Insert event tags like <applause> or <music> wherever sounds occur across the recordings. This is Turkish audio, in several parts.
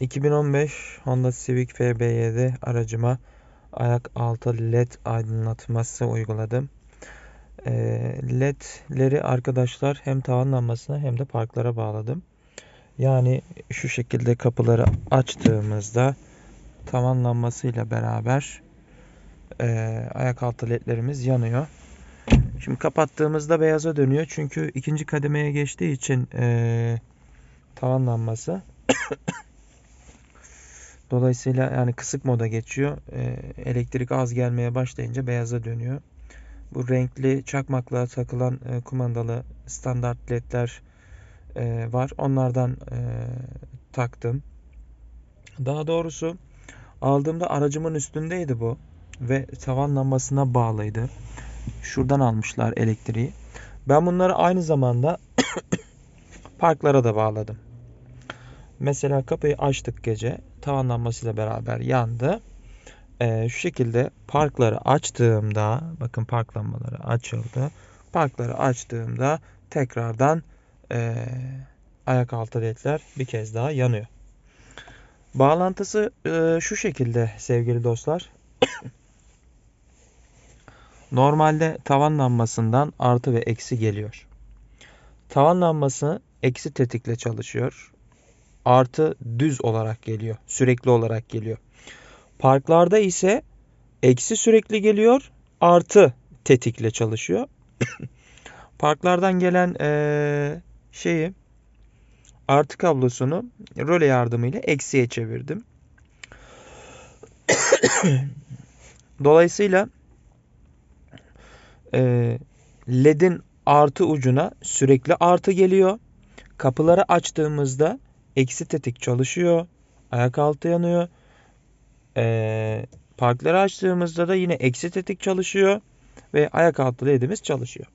2015 Honda Civic FB7 aracıma ayak altı led aydınlatması uyguladım. Ee, ledleri arkadaşlar hem tavan lambasına hem de parklara bağladım. Yani şu şekilde kapıları açtığımızda tavan lambasıyla beraber e, ayak altı ledlerimiz yanıyor. Şimdi kapattığımızda beyaza dönüyor. Çünkü ikinci kademeye geçtiği için e, tavan lambası Dolayısıyla yani kısık moda geçiyor. E, elektrik az gelmeye başlayınca beyaza dönüyor. Bu renkli çakmakla takılan e, kumandalı standart ledler e, var. Onlardan e, taktım. Daha doğrusu aldığımda aracımın üstündeydi bu ve tavan lambasına bağlıydı. Şuradan almışlar elektriği. Ben bunları aynı zamanda <coughs> parklara da bağladım. Mesela kapıyı açtık gece. Tavan lambasıyla beraber yandı. Ee, şu şekilde parkları açtığımda bakın park lambaları açıldı. Parkları açtığımda tekrardan e, ayak altı ledler bir kez daha yanıyor. Bağlantısı e, şu şekilde sevgili dostlar. <coughs> Normalde tavan lambasından artı ve eksi geliyor. Tavan lambası eksi tetikle çalışıyor artı düz olarak geliyor. Sürekli olarak geliyor. Parklarda ise eksi sürekli geliyor. Artı tetikle çalışıyor. <coughs> Parklardan gelen ee, şeyi artı kablosunu röle yardımıyla eksiye çevirdim. <coughs> Dolayısıyla e, ledin artı ucuna sürekli artı geliyor. Kapıları açtığımızda eksi tetik çalışıyor. Ayak altı yanıyor. Ee, parkları açtığımızda da yine eksi tetik çalışıyor. Ve ayak altı ledimiz çalışıyor.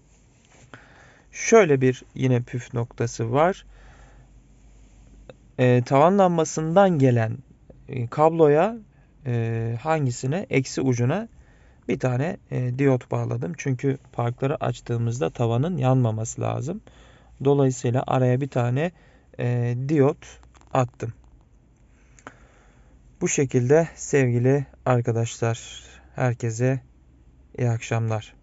Şöyle bir yine püf noktası var. Ee, tavan lambasından gelen e, kabloya e, hangisine eksi ucuna bir tane e, diyot bağladım. Çünkü parkları açtığımızda tavanın yanmaması lazım. Dolayısıyla araya bir tane e, diyot attım. Bu şekilde sevgili arkadaşlar herkese iyi akşamlar.